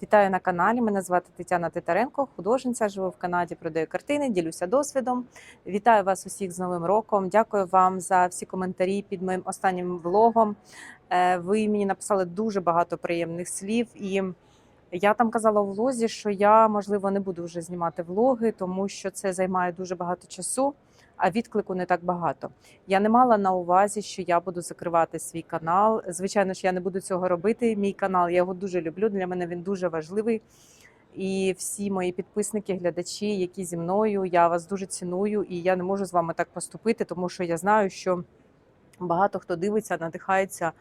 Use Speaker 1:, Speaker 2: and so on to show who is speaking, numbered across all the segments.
Speaker 1: Вітаю на каналі. Мене звати Тетяна Титаренко, художниця. Живу в Канаді, продаю картини, ділюся досвідом. Вітаю вас усіх з Новим роком. Дякую вам за всі коментарі під моїм останнім влогом. Е, Ви мені написали дуже багато приємних слів, і я там казала у влозі, що я можливо не буду вже знімати влоги, тому що це займає дуже багато часу. А відклику не так багато. Я не мала на увазі, що я буду закривати свій канал. Звичайно ж, я не буду цього робити. Мій канал я його дуже люблю. Для мене він дуже важливий. І всі мої підписники, глядачі, які зі мною, я вас дуже ціную, і я не можу з вами так поступити, тому що я знаю, що багато хто дивиться, надихається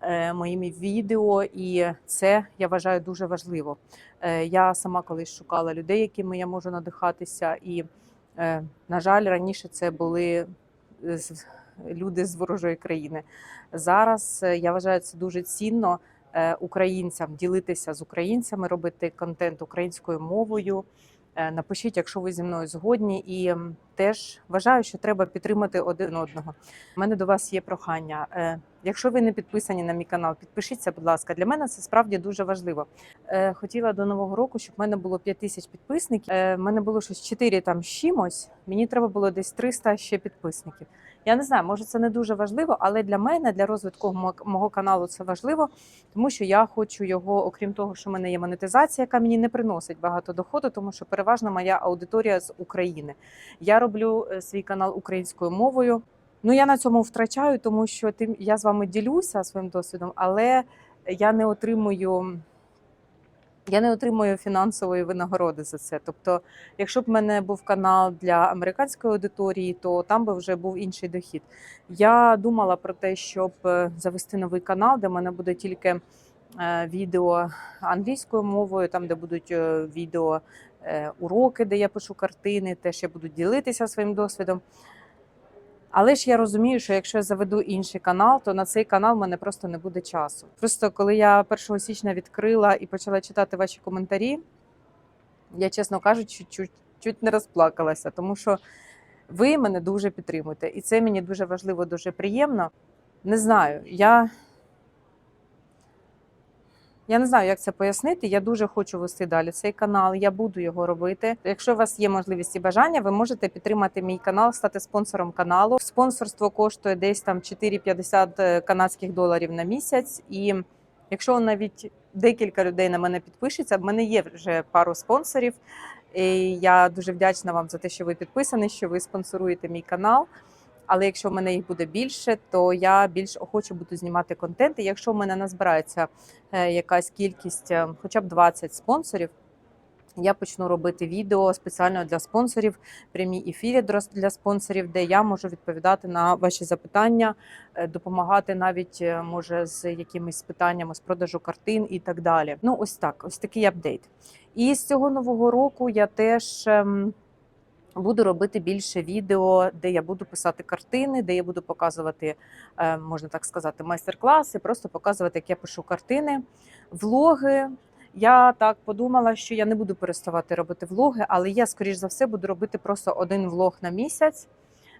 Speaker 1: е, моїми відео, і це я вважаю дуже важливо. Е, я сама колись шукала людей, якими я можу надихатися, і На жаль, раніше це були е, люди з ворожої країни. Зараз е, я вважаю це дуже цінно е, українцям ділитися з українцями, робити контент українською мовою. Е, Напишіть, якщо ви зі мною згодні, і теж вважаю, що треба підтримати один одного. У мене до вас є прохання. Е, Якщо ви не підписані на мій канал, підпишіться, будь ласка. Для мене це справді дуже важливо. Е, Хотіла до нового року, щоб в мене було 5 тисяч підписників. В мене було щось 4 там з чимось. Мені треба було десь 300 ще підписників. Я не знаю, може це не дуже важливо, але для мене, для розвитку мо- мого каналу, це важливо, тому що я хочу його, окрім того, що в мене є монетизація, яка мені не приносить багато доходу, тому що переважно моя аудиторія з України. Я роблю е, свій канал українською мовою. Ну я на цьому втрачаю, тому що тим я з вами ділюся своїм досвідом, але я не отримую. Я не отримую фінансової винагороди за це. Тобто, якщо б в мене був канал для американської аудиторії, то там би вже був інший дохід. Я думала про те, щоб е, завести новий канал, де в мене буде тільки е, відео англійською мовою, там де будуть е, відео уроки, де я пишу картини, теж я буду ділитися своїм досвідом. Але ж я розумію, що якщо я заведу інший канал, то на цей канал в мене просто не буде часу. Просто коли я 1 січня відкрила і почала читати ваші коментарі, я, чесно кажучи, чуть, чуть не розплакалася, тому що ви мене дуже підтримуєте. І це мені дуже важливо, дуже приємно. Не знаю, я. Я не знаю, як це пояснити. Я дуже хочу вести далі цей канал. Я буду його робити. Якщо у вас є можливість і бажання, ви можете підтримати мій канал, стати спонсором каналу. Спонсорство коштує десь там 4,50 канадських доларів на місяць. І якщо навіть декілька людей на мене підпишеться, в мене є вже пару спонсорів. І я дуже вдячна вам за те, що ви підписані, що ви спонсоруєте мій канал. Але якщо в мене їх буде більше, то я більш охоче буду знімати контент. І якщо в мене назбирається е, якась кількість, е, хоча б 20 спонсорів, я почну робити відео спеціально для спонсорів, прямі ефірі для спонсорів, де я можу відповідати на ваші запитання, е, допомагати навіть може з якимись питаннями з продажу картин і так далі. Ну, ось так, ось такий апдейт. І з цього нового року я теж. Буду робити більше відео, де я буду писати картини, де я буду показувати, е, можна так сказати, майстер-класи, просто показувати, як я пишу картини, влоги. Я так подумала, що я не буду переставати робити влоги, але я, скоріш за все, буду робити просто один влог на місяць,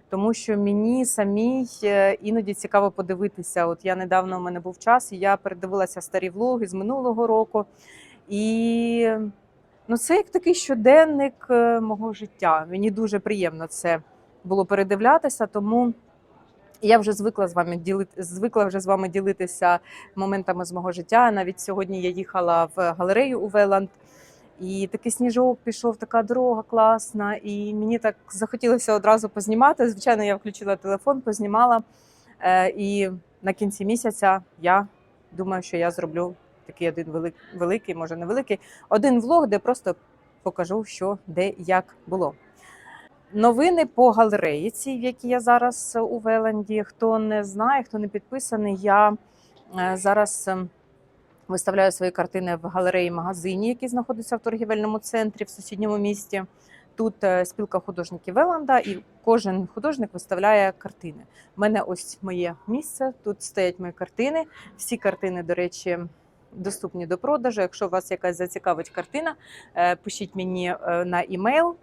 Speaker 1: тому що мені самій е, іноді цікаво подивитися. От я недавно у мене був час, і я передивилася старі влоги з минулого року. І Ну, це як такий щоденник е, мого життя. Мені дуже приємно це було передивлятися, тому я вже звикла з вами ділити, звикла вже з вами ділитися моментами з мого життя. Навіть сьогодні я їхала в галерею у Веланд, і такий сніжок пішов, така дорога класна, і мені так захотілося одразу познімати. Звичайно, я включила телефон, познімала. Е, І на кінці місяця я думаю, що я зроблю такий один велик- великий, може не один влог, де просто покажу, що де як було. Новини по галереї, цій, в якій я зараз у Веланді. Хто не знає, хто не підписаний, я е, зараз ем, виставляю свої картини в галереї магазині, який знаходиться в торгівельному центрі в сусідньому місті. Тут е, спілка художників Веланда, і кожен художник виставляє картини. У мене ось моє місце. Тут стоять мої картини. Всі картини, до речі, доступні до продажу. Якщо вас якась зацікавить картина, е, пишіть мені е, на імейл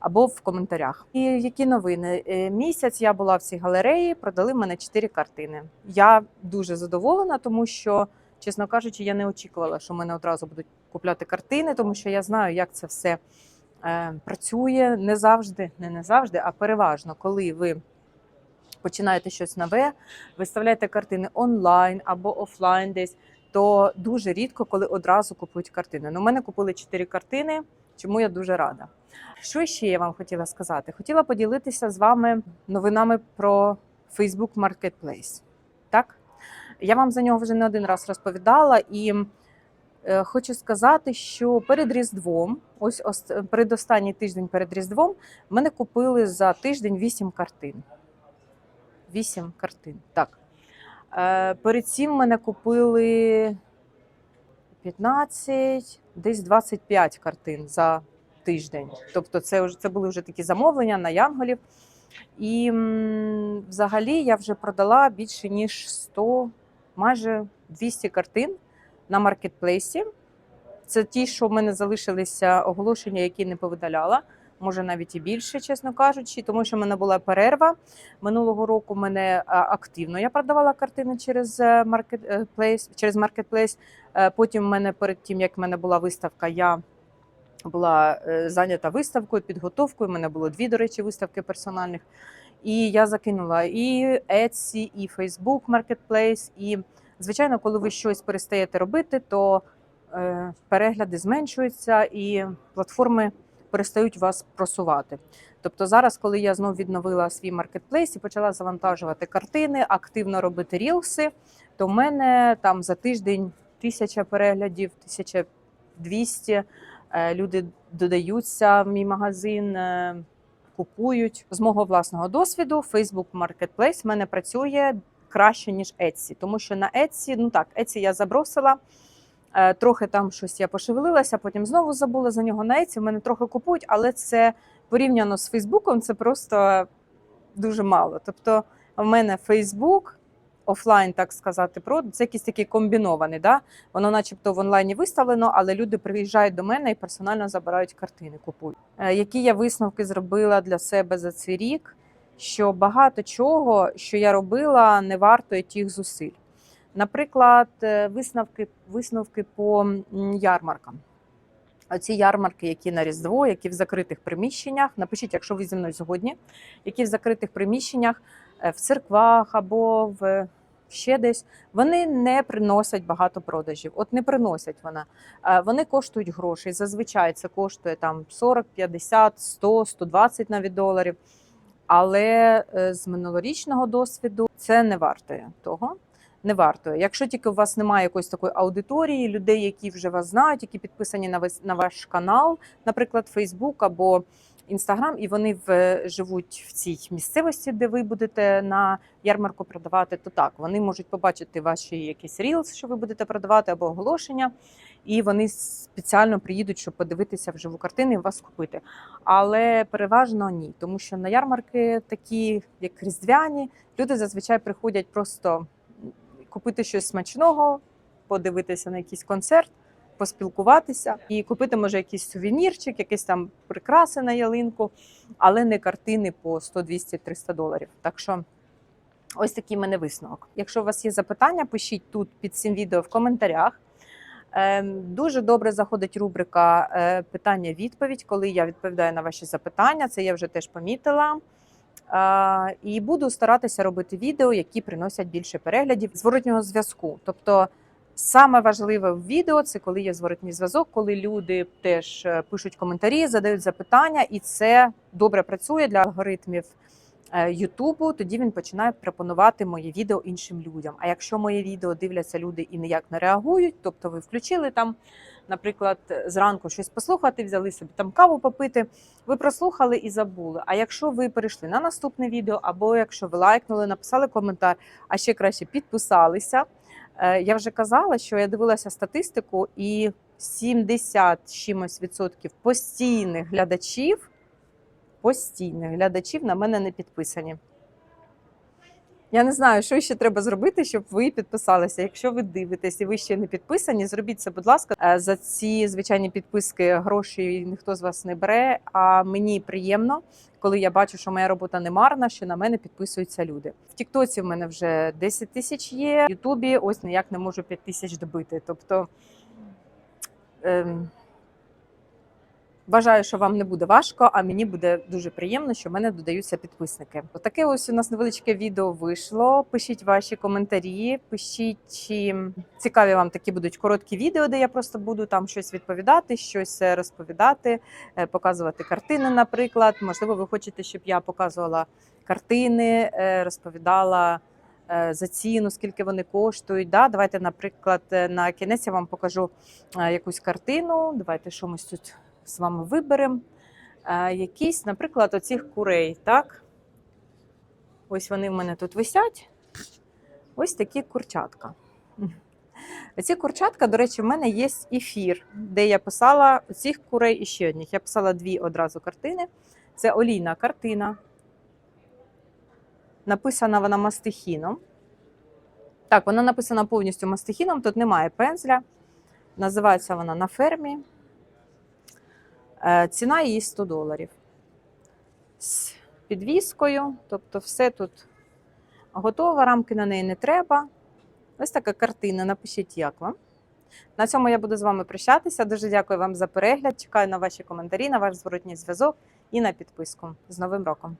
Speaker 1: або в коментарях. І які новини? Е, Місяць я була в цій галереї, продали мене чотири картини. Я дуже задоволена, тому що Чесно кажучи, я не очікувала, що мене одразу будуть купляти картини, тому що я знаю, як це все е, працює не завжди, не не завжди, а переважно, коли ви починаєте щось нове, виставляєте картини онлайн або офлайн десь, то дуже рідко, коли одразу купують картини. Ну, у мене купили чотири картини, чому я дуже рада. Що ще я вам хотіла сказати? Хотіла поділитися з вами новинами про Facebook Marketplace. Так? Я вам за нього вже не один раз розповідала і е, хочу сказати, що перед Різдвом, ось ос- передостанній тиждень перед Різдвом, мене купили за тиждень 8 картин. 8 картин. Так. Е, перед цим мене купили 15, десь 25 картин за тиждень. Тобто, це це були вже такі замовлення на янголів. І взагалі я вже продала більше ніж 100, майже 200 картин на маркетплейсі. Це ті, що в мене залишилися оголошення, які не повидаляла. Може навіть і більше, чесно кажучи, тому що в мене була перерва. Минулого року мене активно я продавала картини через е, маркетплейс. Через маркетплейс. Е, Потім в мене перед тим, як в мене була виставка, я була е, зайнята виставкою, підготовкою. У мене було дві, до речі, виставки персональних. І я закинула і Etsy, і Facebook Marketplace. І, звичайно, коли ви щось перестаєте робити, то е, перегляди зменшуються і платформи перестають вас просувати. Тобто зараз, коли я знов відновила свій маркетплейс і почала завантажувати картини, активно робити рілси, то в мене там за тиждень тисяча переглядів, 1200 Е, люди додаються в мій магазин, е, купують. З мого власного досвіду Facebook Marketplace в мене працює краще, ніж Etsy. Тому що на Etsy, ну так, Etsy я забросила. Е, Трохи там щось я пошевелилася, потім знову забула за нього на Etsy. В мене трохи купують, але це порівняно з Фейсбуком, це просто дуже мало. Тобто, в мене Фейсбук, офлайн, так сказати, продаж, це якийсь такий комбінований. Да? Воно, начебто, в онлайні виставлено, але люди приїжджають до мене і персонально забирають картини, купують. Е, Які я висновки зробила для себе за цей рік? Що багато чого, що я робила, не вартує тих зусиль. Наприклад, е, висновки, висновки по ярмаркам. Оці ярмарки, які на Різдво, які в закритих приміщеннях. Напишіть, якщо ви зі мною згодні, які в закритих приміщеннях, е, в церквах або в ще десь, вони не приносять багато продажів. От не приносять вона. Е, Вони коштують грошей. Зазвичай це коштує там 40, 50, 100, 120 навіть доларів. Але е, з минулорічного досвіду це не вартує того. Не вартує. Якщо тільки у вас немає якоїсь такої аудиторії, людей, які вже вас знають, які підписані на весь на ваш канал, наприклад, Facebook або Instagram, і вони в, живуть в цій місцевості, де ви будете на ярмарку продавати, то так вони можуть побачити ваші якісь рілс, що ви будете продавати, або оголошення, і вони спеціально приїдуть, щоб подивитися вживу картини і вас купити. Але переважно ні, тому що на ярмарки, такі як різдвяні, люди зазвичай приходять просто купити щось смачного, подивитися на якийсь концерт, поспілкуватися і купити, може, якийсь сувенірчик, якісь там прикраси на ялинку, але не картини по 100, 200, 300 доларів. Так що ось такий мене висновок. Якщо у вас є запитання, пишіть тут під цим відео в коментарях. Ем, Дуже добре заходить рубрика е, питання-відповідь, коли я відповідаю на ваші запитання. Це я вже теж помітила. І буду старатися робити відео, які приносять більше переглядів зворотнього зв'язку. Тобто, саме важливе в відео це коли є зворотній зв'язок, коли люди теж е, пишуть коментарі, задають запитання, і це добре працює для алгоритмів Ютубу. Тоді він починає пропонувати моє відео іншим людям. А якщо моє відео дивляться люди і ніяк не реагують, тобто ви включили там, наприклад, зранку щось послухати, взяли собі там каву попити. Ви прослухали і забули. А якщо ви перейшли на наступне відео, або якщо ви лайкнули, написали коментар, а ще краще підписалися. Е, Я вже казала, що я дивилася статистику, і 70 чимось відсотків постійних глядачів, постійних глядачів на мене не підписані. Я не знаю, що ще треба зробити, щоб ви підписалися. Якщо ви дивитесь і ви ще не підписані, зробіть це, будь ласка. Е, За ці звичайні підписки гроші ніхто з вас не бере. А мені приємно, коли я бачу, що моя робота не марна, що на мене підписуються люди. В Тіктоці в мене вже 10 тисяч є. В Ютубі ось ніяк не можу 5 тисяч добити. Тобто. Ем, Бажаю, що вам не буде важко, а мені буде дуже приємно, що в мене додаються підписники. Отаке ось у нас невеличке відео вийшло. Пишіть ваші коментарі, пишіть, чи цікаві вам такі будуть короткі відео, де я просто буду там щось відповідати, щось е, розповідати, е, показувати картини, наприклад. Можливо, ви хочете, щоб я показувала картини, е, розповідала. За ціну, скільки вони коштують. Да? Давайте, наприклад, на кінець я вам покажу якусь картину. Давайте що тут з вами виберемо. Е, Якісь, наприклад, оцих курей. Так? Ось вони в мене тут висять. Ось такі курчатка. Ці курчатка, до речі, в мене є ефір, де я писала оцих курей і ще одних. Я писала дві одразу картини. Це олійна картина. Написана вона мастихіном. Так, вона написана повністю мастихіном, тут немає пензля. Називається вона на фермі. Е, Ціна її 100 доларів. З підвіскою, тобто все тут готово, рамки на неї не треба. Ось така картина. Напишіть, як вам. На цьому я буду з вами прощатися. Дуже дякую вам за перегляд. Чекаю на ваші коментарі, на ваш зворотній зв'язок і на підписку. З Новим роком!